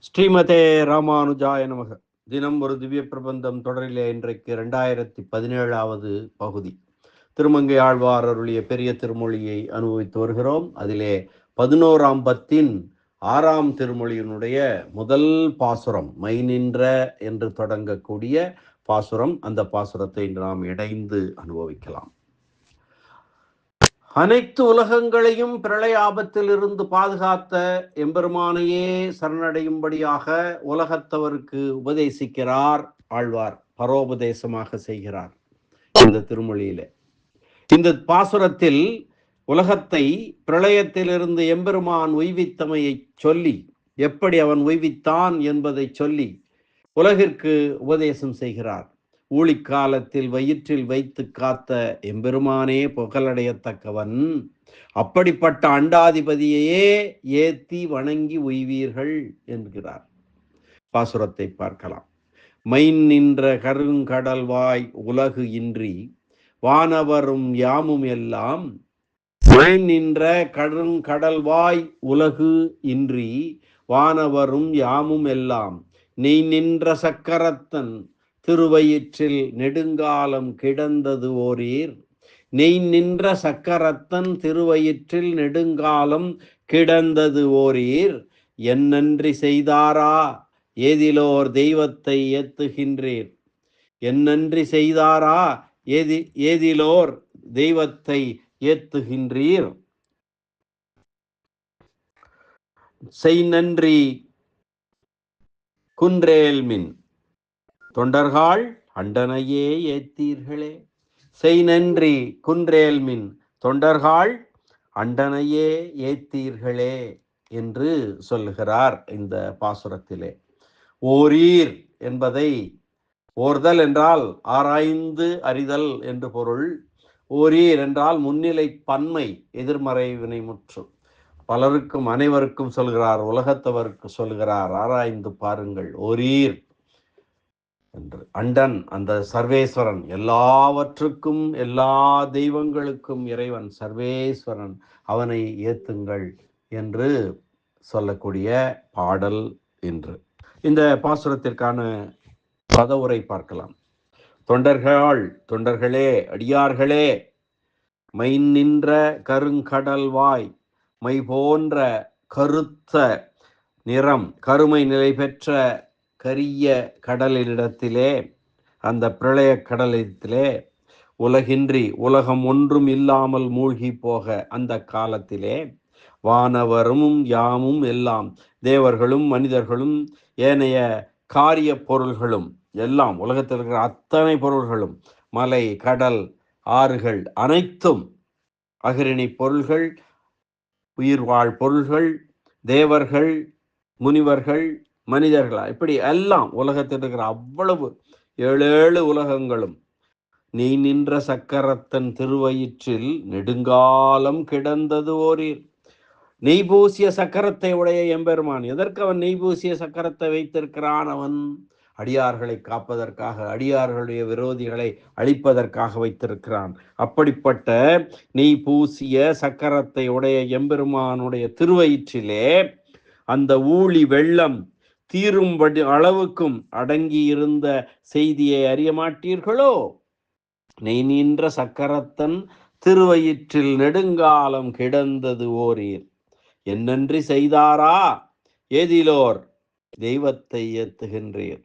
ஸ்ரீமதே ராமானுஜாய நமக. தினம் ஒரு திவ்ய பிரபந்தம் தொடரிலே இன்றைக்கு ரெண்டாயிரத்தி பதினேழாவது பகுதி. திருமங்கை ஆழ்வார் அருளிய பெரிய திருமொழியை அனுபவித்து வருகிறோம். அதிலே பதினோராம் பத்தின் ஆறாம் திருமொழியினுடைய முதல் பாசுரம் மை நின்ற என்று தொடங்கக்கூடிய பாசுரம். அந்த பாசுரத்தை நாம் இணைந்து அனுபவிக்கலாம். அனைத்து உலகங்களையும் பிரளய இருந்து பாதுகாத்த எம்பெருமானையே சரணடையும்படியாக உலகத்தவருக்கு உபதேசிக்கிறார் ஆழ்வார் பரோபதேசமாக செய்கிறார். இந்த திருமொழியில. இந்த பாசுரத்தில் உலகத்தை பிரளயத்திலிருந்து எம்பெருமான் உய்வித்தமையை சொல்லி எப்படி அவன் உய்வித்தான் என்பதை சொல்லி உலகிற்கு உபதேசம் செய்கிறார். ஊழிக்காலத்தில் வயிற்றில் வைத்து காத்த எம்பெருமானே புகழடையத்தக்கவன். அப்படிப்பட்ட அண்டாதிபதியையே ஏத்தி வணங்கி உய்வீர்கள் என்கிறார். பாசுரத்தை பார்க்கலாம். மைன் நின்ற கருங்கடல்வாய் உலகு இன்றி வானவரும் யாமும் எல்லாம் மைன் நின்ற கருங்கடல்வாய் உலகு இன்றி வானவரும் யாமும் எல்லாம். நீ நின்ற சக்கரத்தன் திருவயிற்றில் நெடுங்காலம் கிடந்தது ஓரீர். நெய் நின்ற சக்கரத்தன் திருவயிற்றில் நெடுங்காலம் கிடந்தது ஓரீர். என்னன்றி செய்தாரா? ஏதிலோர் தெய்வத்தை ஏத்துகின்றீர். என்னன்றி செய்தாரா? ஏதி ஏதிலோர் தெய்வத்தை ஏத்துகின்றீர். செய் நன்றி குன்றேல்மின் தொண்டர்கள் அண்டனையே ஏத்தீர்களே. செய் நன்றி குன்றேல்மின். தொண்டர்கள் அண்டனையே ஏத்தீர்களே என்று சொல்லுகிறார் இந்த பாசுரத்திலே. ஓரீர் என்பதை ஓர்தல் என்றால் ஆராய்ந்து அறிதல் என்று பொருள். ஓரீர் என்றால் முன்னிலை பன்மை எதிர்மறை வினைமுற்று. பலருக்கும் அனைவருக்கும் சொல்கிறார் உலகத்தவருக்கு சொல்கிறார் ஆராய்ந்து பாருங்கள். ஓரீர் என்று. அண்டன் அந்த சர்வேஸ்வரன் எல்லாவற்றுக்கும் எல்லா தெய்வங்களுக்கும் இறைவன் சர்வேஸ்வரன் அவனை ஏத்துங்கள் என்று சொல்லக்கூடிய பாடல் என்று இந்த பாசுரத்திற்கான பதவுரை பார்க்கலாம். தொண்டர்கள் தொண்டர்களே அடியார்களே மை நின்ற கருங்கடல் வாய் மை போன்ற கருத்த நிறம் கருமை நிலை பெற்ற கரிய கடலிடத்திலே அந்த பிரளய கடலிடத்திலே உலகின்றி உலகம் ஒன்றும் இல்லாமல் மூழ்கி போக அந்த காலத்திலே வானவரும் யாமும் எல்லாம் தேவர்களும் மனிதர்களும் ஏனைய காரிய பொருள்களும் எல்லாம் உலகத்தில் இருக்கிற அத்தனை பொருள்களும் மலை கடல் ஆறுகள் அனைத்தும் அகிரணி பொருள்கள் உயிர்வாழ் பொருள்கள் தேவர்கள் முனிவர்கள் மனிதர்களா? இப்படி எல்லாம் உலகத்தில் இருக்கிற அவ்வளவு ஏழு ஏழு உலகங்களும் நீ நின்ற சக்கரத்தன் திருவயிற்றில் நெடுங்காலம் கிடந்தது ஓரீர் நெய் பூசிய சக்கரத்தை உடைய எம்பெருமான் எதற்கு அவன் நெய் பூசிய சக்கரத்தை வைத்திருக்கிறான் அவன்? அடியார்களை காப்பதற்காக அடியார்களுடைய விரோதிகளை அழிப்பதற்காக வைத்திருக்கிறான். அப்படிப்பட்ட நெய் பூசிய சக்கரத்தை உடைய எம்பெருமானுடைய திருவயிற்றிலே அந்த ஊழி வெள்ளம் தீரும்படி அளவுக்கும் அடங்கி இருந்த செய்தியை அறிய மாட்டீர்களோ? நெய் நின்ற சக்கரத்தன் திருவயிற்றில் நெடுங்காலம் கிடந்தது ஓரீர். என்னன்றி செய்தாரா? ஏதிலோர் தெய்வத்தை ஏத்துகின்றீர்.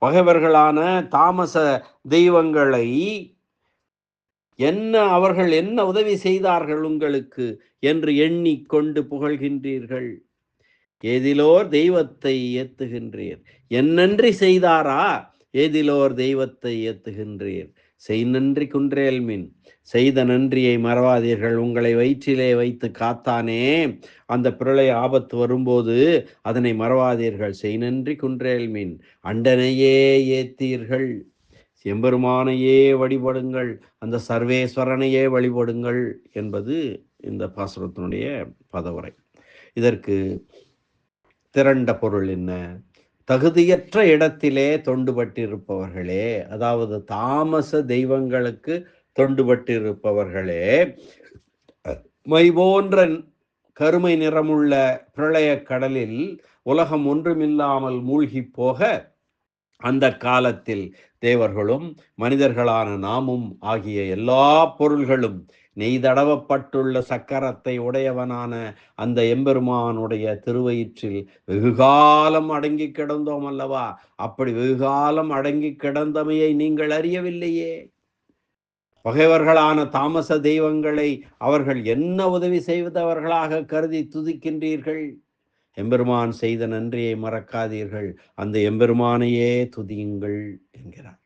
பகைவர்களான தாமச தெய்வங்களை என்ன அவர்கள் என்ன உதவி செய்தார்கள் உங்களுக்கு? என்று எண்ணிக்கொண்டு புகழ்கின்றீர்கள். ஏதிலோர் தெய்வத்தை ஏத்துகின்றீர்? என்னன்றி செய்தாரா? ஏதிலோர் தெய்வத்தை ஏத்துகின்றீர்? செய் நன்றி குன்றேல் மின். செய்த நன்றியை மறவாதீர்கள். உங்களை வயிற்றிலே வைத்து காத்தானே. அந்த பிரளய ஆபத்து வரும்போது அதனை மறவாதீர்கள். செய் நன்றி குன்றேல் மின். அண்டனையே ஏத்தீர்கள். எம்பெருமானையே வழிபடுங்கள். அந்த சர்வேஸ்வரனையே வழிபடுங்கள் என்பது இந்த பாசுரத்தினுடைய பதவுரை. இதற்கு திரண்ட பொருள் என்ன? தகுதியற்ற இடத்திலே தொண்டுபட்டிருப்பவர்களே அதாவது தாமச தெய்வங்களுக்கு தொண்டுபட்டிருப்பவர்களே மை போன்ற கருமை நிறமுள்ள பிரளய கடலில் உலகம் ஒன்றுமில்லாமல் மூழ்கி போக அந்த காலத்தில் தேவர்களும் மனிதர்களான நாமும் ஆகிய எல்லா பொருள்களும் நெய் தடவப்பட்டுள்ள சக்கரத்தை உடையவனான அந்த எம்பெருமானுடைய திருவயிற்றில் வெகுகாலம் அடங்கி கிடந்தோம் அல்லவா? அப்படி வெகுகாலம் அடங்கி கிடந்தமையை நீங்கள் அறியவில்லையே. பகைவர்களான தாமச தெய்வங்களை அவர்கள் என்ன உதவி செய்வதவர்களாக கருதி துதிக்கின்றீர்கள்? எம்பெருமான் செய்த நன்றியை மறக்காதீர்கள். அந்த எம்பெருமானையே துதியுங்கள் என்கிறார்.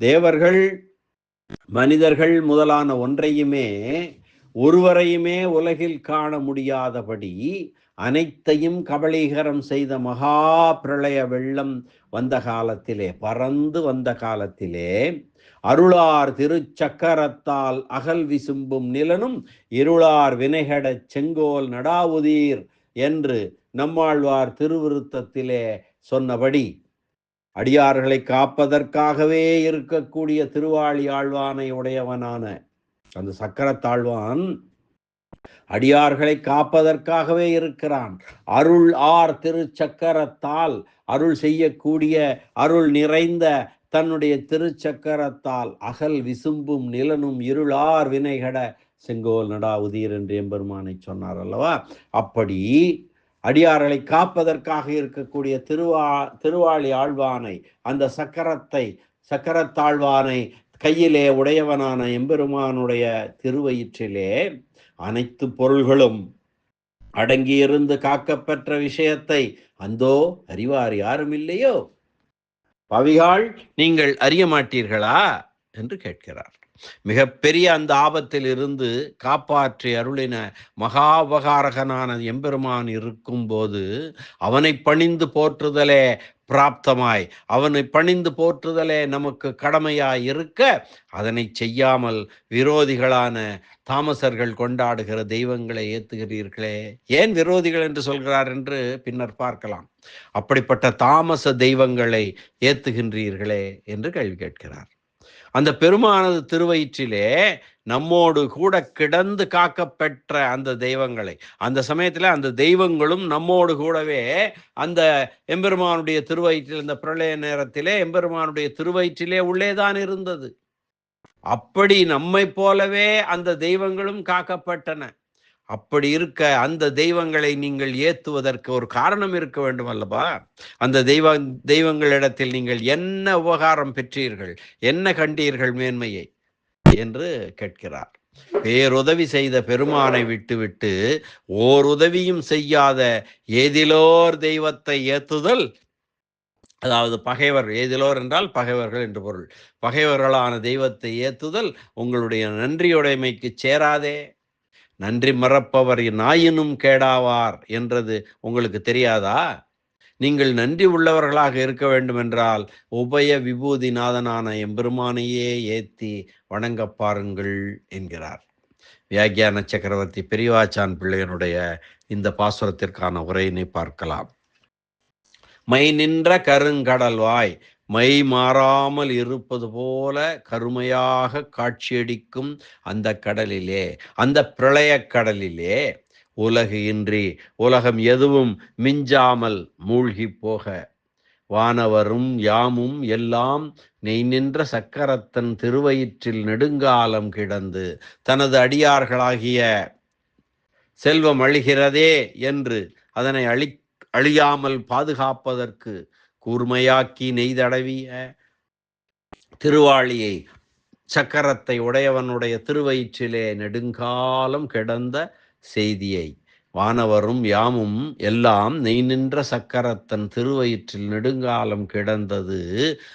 தேவர்கள் மனிதர்கள் முதலான ஒன்றையுமே ஒருவரையுமே உலகில் காண முடியாதபடி அனைத்தையும் கபலீகரம் செய்த மகா பிரளய வெள்ளம் வந்த காலத்திலே பறந்து வந்த காலத்திலே அருளார் திருச்சக்கரத்தால் அகல் விசும்பும் நிலனும் இருளார் வினைகடச் செங்கோல் நடாவுதீர் என்று நம்மாழ்வார் திருவிருத்தத்திலே சொன்னபடி அடியார்களை காப்பதற்காகவே இருக்கக்கூடிய திருவாளி ஆழ்வானை உடையவனான அந்த சக்கரத்தாழ்வான் அடியார்களை காப்பதற்காகவே இருக்கிறான். அருள் ஆர் திருச்சக்கரத்தால் அருள் செய்யக்கூடிய அருள் நிறைந்த தன்னுடைய திருச்சக்கரத்தால் அகல் விசும்பும் நிலனும் இருளார் வினைகட செங்கோல் நடா உதீர் என்று எம்பெருமானை சொன்னார் அல்லவா? அப்படி அடியார்களை காப்பதற்காக இருக்கக்கூடிய திருவா திருவாளி ஆழ்வானை அந்த சக்கரத்தை சக்கரத்தாழ்வானை கையிலே உடையவனான எம்பெருமானுடைய திருவயிற்றிலே அனைத்து பொருள்களும் அடங்கியிருந்து காக்கப்பெற்ற விஷயத்தை அந்தோ அறிவார் யாரும் இல்லையோ பவிகாள் நீங்கள் அறிய மாட்டீர்களா? என்று கேட்கிறார். மிகப்பெரிய அந்த ஆபத்தில் இருந்து காப்பாற்றி அருளின மகாபகாரகனான எம்பெருமான் இருக்கும்போது அவனை பணிந்து போற்றுதலே பிராப்தமாய். அவனை பணிந்து போற்றுதலே நமக்கு கடமையாய் இருக்க அதனை செய்யாமல் விரோதிகளான தாமசர்கள் கொண்டாடுகிற தெய்வங்களை ஏத்துகிறீர்களே. ஏன் விரோதிகள் என்று சொல்கிறார் என்று பின்னர் பார்க்கலாம். அப்படிப்பட்ட தாமச தெய்வங்களை ஏத்துகின்றீர்களே என்று கேள்வி கேட்கிறார். அந்த பெருமானது திருவயிற்றிலே நம்மோடு கூட கிடந்து காக்கப்பெற்ற அந்த தெய்வங்களை அந்த சமயத்தில் அந்த தெய்வங்களும் நம்மோடு கூடவே அந்த எம்பெருமானுடைய திருவயிற்றில் இந்த பிரளய நேரத்திலே எம்பெருமானுடைய திருவயிற்றிலே உள்ளேதான் இருந்தது. அப்படி நம்மை போலவே அந்த தெய்வங்களும் காக்கப்பட்டன. அப்படி இருக்க அந்த தெய்வங்களை நீங்கள் ஏத்துவதற்கு ஒரு காரணம் இருக்க வேண்டும் அல்லவா? அந்த தெய்வ தெய்வங்களிடத்தில் நீங்கள் என்ன உபகாரம் பெற்றீர்கள்? என்ன கண்டீர்கள் மேன்மையை? என்று கேட்கிறார். பேருதவி செய்த பெருமானை விட்டுவிட்டு ஓர் உதவியும் செய்யாத ஏதிலோர் தெய்வத்தை ஏத்துதல்? அதாவது பகைவர் ஏதிலோர் என்றால் பகைவர்கள் என்று பொருள். பகைவர்களான தெய்வத்தை ஏத்துதல் உங்களுடைய நன்றியுடைமைக்கு சேராதே. நன்றி மறப்பவர் நாயினும் கேடாவார் என்றது உங்களுக்கு தெரியாதா? நீங்கள் நன்றி உள்ளவர்களாக இருக்க வேண்டுமென்றால் உபய விபூதிநாதனான எம்பெருமானையே ஏத்தி வணங்க பாருங்கள் என்கிறார். வியாக்கியான சக்கரவர்த்தி பெரியவாச்சான் பிள்ளையனுடைய இந்த பாசுரத்திற்கான உரையினை பார்க்கலாம். மை நின்ற கருங்கடல்வாய் மை மாறாமல் இருப்பது போல கருமையாக காட்சியடிக்கும் அந்த கடலிலே அந்த பிரளய கடலிலே. உலகு இன்றி உலகம் எதுவும் மிஞ்சாமல் மூழ்கி போக. வானவரும் யாமும் எல்லாம் நெய் நின்ற சக்கரத்தன் திருவயிற்றில் நெடுங்காலம் கிடந்து தனது அடியார்களாகிய செல்வம் அழிகிறதே என்று அதனை அழி அழியாமல் பாதுகாப்பதற்கு கூர்மையாக்கி நெய்தடவிய திருவாளியை சக்கரத்தை உடையவனுடைய திருவயிற்றிலே நெடுங்காலம் கிடந்த செய்தியை. வானவரும் யாமும் எல்லாம் நெய் நின்ற சக்கரத்தன் திருவயிற்றில் நெடுங்காலம் கிடந்தது.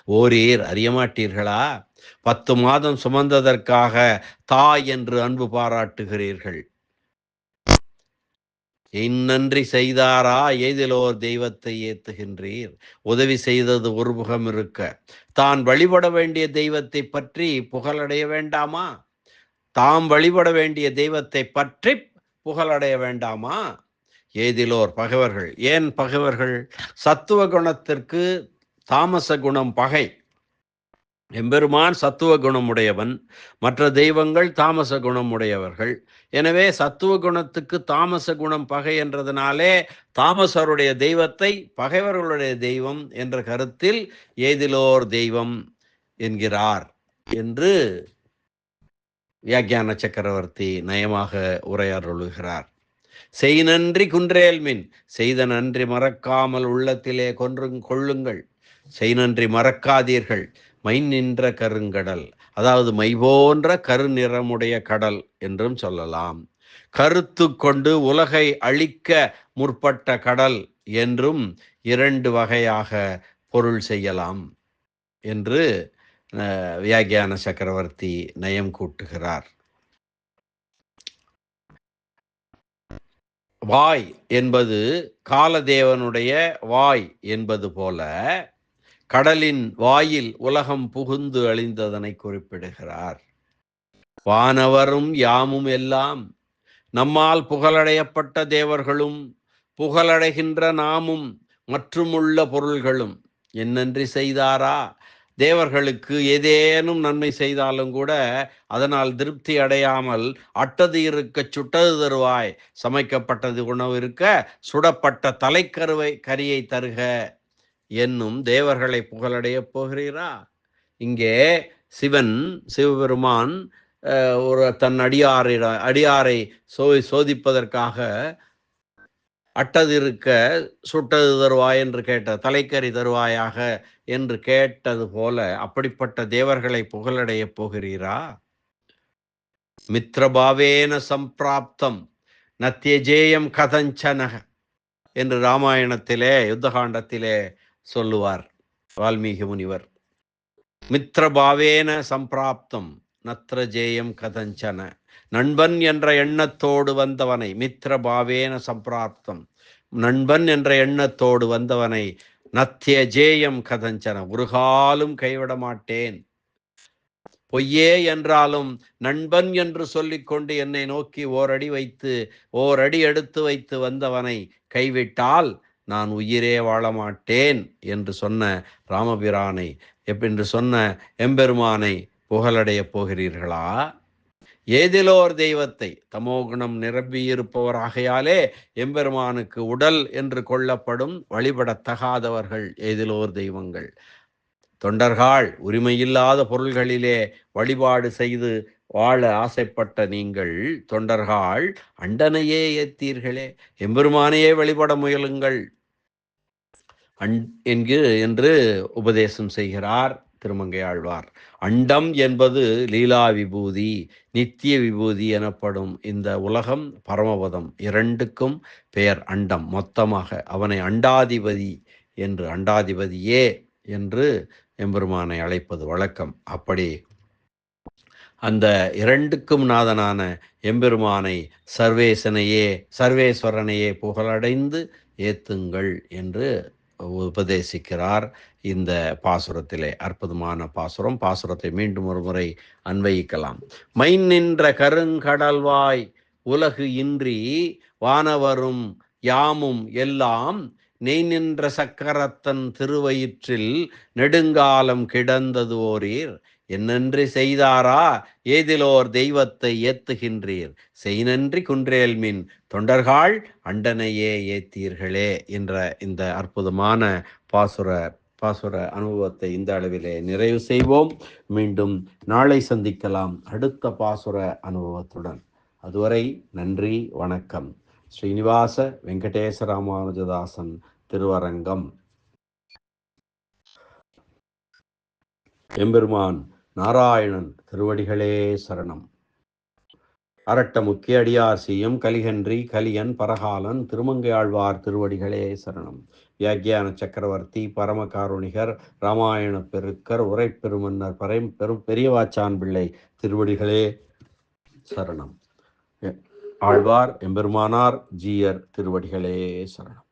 ஓரீர் அறியமாட்டீர்களா? பத்து மாதம் சுமந்ததற்காக தாய் என்று அன்பு பாராட்டுகிறீர்கள். இன்னன்றி செய்தாரா? ஏதிலோர் தெய்வத்தை ஏத்துகின்றீர். உதவி செய்தது ஒரு முகம் இருக்க. தான் வழிபட வேண்டிய தெய்வத்தை பற்றி புகழடைய வேண்டாமா? தாம் வழிபட வேண்டிய தெய்வத்தை பற்றி புகழடைய வேண்டாமா? ஏதிலோர் பகைவர்கள் ஏன் பகைவர்கள்? சத்துவ குணத்திற்கு தாமச குணம் பகை. எம்பெருமான் சத்துவ குணமுடையவன் மற்ற தெய்வங்கள் தாமச குணமுடையவர்கள். எனவே சத்துவ குணத்துக்கு தாமச குணம் பகை என்றதுனாலே தாமசருடைய தெய்வத்தை பகைவர்களுடைய தெய்வம் என்ற கருத்தில் ஏதிலோர் தெய்வம் என்கிறார் என்று வியாக்கியான சக்கரவர்த்தி நயமாக உரையாறுகிறார் செய் நன்றி குன்றேல்மின் செய்த நன்றி மறக்காமல் உள்ளத்திலே கொன்று கொள்ளுங்கள். செய் நன்றி மறக்காதீர்கள். மை நின்ற கருங்கடல் அதாவது மை போன்ற கருநிறமுடைய கடல் என்றும் சொல்லலாம். கருத்து கொண்டு உலகை அழிக்க முற்பட்ட கடல் என்றும் இரண்டு வகையாக பொருள் செய்யலாம் என்று வியாகியான சக்கரவர்த்தி நயம் கூட்டுகிறார். வாய் என்பது காலதேவனுடைய வாய் என்பது போல கடலின் வாயில் உலகம் புகுந்து அழிந்ததனை குறிப்பிடுகிறார். வானவரும் யாமும் எல்லாம் நம்மால் புகழடையப்பட்ட தேவர்களும் புகழடைகின்ற நாமும் மற்றுமுள்ள பொருள்களும். என்னன்றி செய்தாரா? தேவர்களுக்கு ஏதேனும் நன்மை செய்தாலும் கூட அதனால் திருப்தி அடையாமல் அட்டது இருக்க சுட்டது தருவாய். சமைக்கப்பட்டது உணவு இருக்க சுடப்பட்ட தலைக்கருவை கரியை தருக. என்னும் தேவர்களை புகழடையப் போகிறீரா? இங்கே சிவன் சிவபெருமான் ஒரு தன் அடியாரை அடியாரை சோ சோதிப்பதற்காக அட்டதிருக்க சுட்டது தருவாய் என்று கேட்ட தலைக்கறி தருவாயாக என்று கேட்டது போல அப்படிப்பட்ட தேவர்களை புகழடையப் போகிறீரா? மித்ரபாவேன சம்பிராப்தம் நத்தியஜேயம் கதஞ்சனக என்று ராமாயணத்திலே யுத்தகாண்டத்திலே சொல்லுவார். வால்மீகி முனிவர். மித்ரபாவேன சம்பிராப்தம் நத்ரஜேயம் கதஞ்சன நண்பன் என்ற எண்ணத்தோடு வந்தவனை மித்ரபாவேன சம்பிராப்தம் நண்பன் என்ற எண்ணத்தோடு வந்தவனை நத்திய ஜேயம் கதஞ்சன ஒரு காலும் கைவிட மாட்டேன். பொய்யே என்றாலும் நண்பன் என்று சொல்லிக்கொண்டு என்னை நோக்கி ஓரடி வைத்து ஓரடி எடுத்து வைத்து வந்தவனை கைவிட்டால் நான் உயிரே வாழ மாட்டேன் என்று சொன்ன ராமபிரானை என்று சொன்ன எம்பெருமானை புகழடையப் போகிறீர்களா? ஏதிலோர் தெய்வத்தை தமோகுணம் நிரம்பியிருப்பவராகையாலே எம்பெருமானுக்கு உடல் என்று கொள்ளப்படும் வழிபடத்தகாதவர்கள் ஏதிலோர் தெய்வங்கள். தொண்டர்கள் உரிமையில்லாத பொருள்களிலே வழிபாடு செய்து வாழ ஆசைப்பட்ட நீங்கள் தொண்டர்கள் அண்டனையே ஏத்தீர்களே. எம்பெருமானையே வழிபட முயலுங்கள். அன் என்கு என்று உபதேசம் செய்கிறார் திருமங்கையாழ்வார். அண்டம் என்பது லீலா விபூதி நித்திய விபூதி எனப்படும் இந்த உலகம் பரமபதம் இரண்டுக்கும் பெயர் அண்டம். மொத்தமாக அவனை அண்டாதிபதி என்று அண்டாதிபதியே என்று எம்பெருமானை அழைப்பது வழக்கம். அப்படி அந்த இரண்டுக்கும் நாதனான எம்பெருமானை சர்வேசனையே சர்வேஸ்வரனையே புகழடைந்து ஏத்துங்கள் என்று உபதேசிக்கிறார் இந்த பாசுரத்திலே. அற்புதமான பாசுரம். பாசுரத்தை மீண்டும் ஒரு முறை அன்வயிக்கலாம். மை நின்ற கருங்கடல்வாய் உலகு இன்றி வானவரும் யாமும் எல்லாம் நெய் நின்ற சக்கரத்தன் திருவயிற்றில் நெடுங்காலம் கிடந்தது ஓரீர் என்னன்றி செய்தாரா? ஏதிலோர் தெய்வத்தை ஏத்துகின்றீர். செய்நன்றி குன்றேல்மின் தொண்டர்கள் அண்டனையே ஏத்தீர்களே என்ற இந்த அற்புதமான பாசுர பாசுர அனுபவத்தை இந்த அளவிலே நிறைவு செய்வோம். மீண்டும் நாளை சந்திக்கலாம் அடுத்த பாசுர அனுபவத்துடன். அதுவரை நன்றி வணக்கம். ஸ்ரீனிவாச வெங்கடேச ராமானுஜதாசன் திருவரங்கம். எம்பெருமான் நாராயணன் திருவடிகளே சரணம். அரட்ட முக்கிய அடியார் செய்யும் கலிகன்றி கலியன் பரகாலன் திருமங்கையாழ்வார் திருவடிகளே சரணம். வியாக்கியான சக்கரவர்த்தி பரமகாருணிகர் ராமாயண பெருக்கர் உரை பெருமன்னர் பரை பெரும் பெரியவாச்சான் பிள்ளை திருவடிகளே சரணம். ஆழ்வார் எம்பெருமானார் ஜீயர் திருவடிகளே சரணம்.